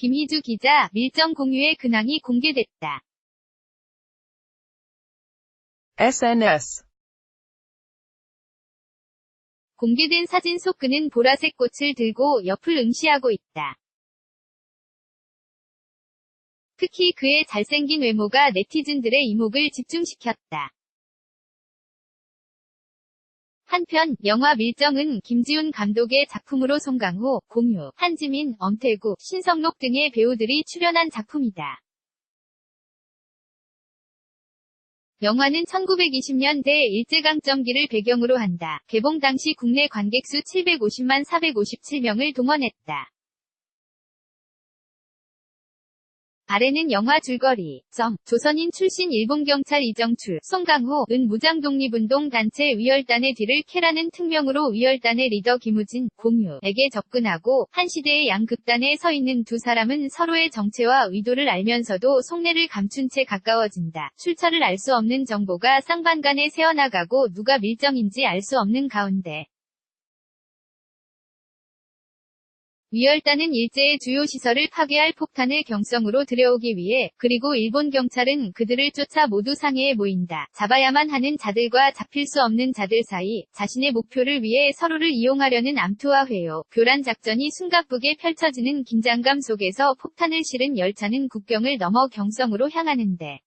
김희주 기자 밀정 공유의 근황이 공개됐다. SNS 공개된 사진 속 그는 보라색 꽃을 들고 옆을 응시하고 있다. 특히 그의 잘생긴 외모가 네티즌들의 이목을 집중시켰다. 한편 영화 밀정은 김지훈 감독의 작품으로 송강호, 공유, 한지민, 엄태구, 신성록 등의 배우들이 출연한 작품이다. 영화는 1920년대 일제강점기를 배경으로 한다. 개봉 당시 국내 관객 수 750만 457명을 동원했다. 아래는 영화 줄거리, 점, 조선인 출신 일본 경찰 이정출, 송강호, 은 무장 독립운동 단체 위열단의 뒤를 캐라는 특명으로 위열단의 리더 김우진, 공유에게 접근하고, 한 시대의 양극단에 서 있는 두 사람은 서로의 정체와 의도를 알면서도 속내를 감춘 채 가까워진다. 출처를 알 수 없는 정보가 쌍방간에 새어나가고 누가 밀정인지 알 수 없는 가운데, 위열단은 일제의 주요 시설을 파괴할 폭탄을 경성으로 들여오기 위해 그리고 일본 경찰은 그들을 쫓아 모두 상해에 모인다. 잡아야만 하는 자들과 잡힐 수 없는 자들 사이 자신의 목표를 위해 서로를 이용하려는 암투와 회요, 교란 작전이 숨가쁘게 펼쳐지는 긴장감 속에서 폭탄을 실은 열차는 국경을 넘어 경성으로 향하는데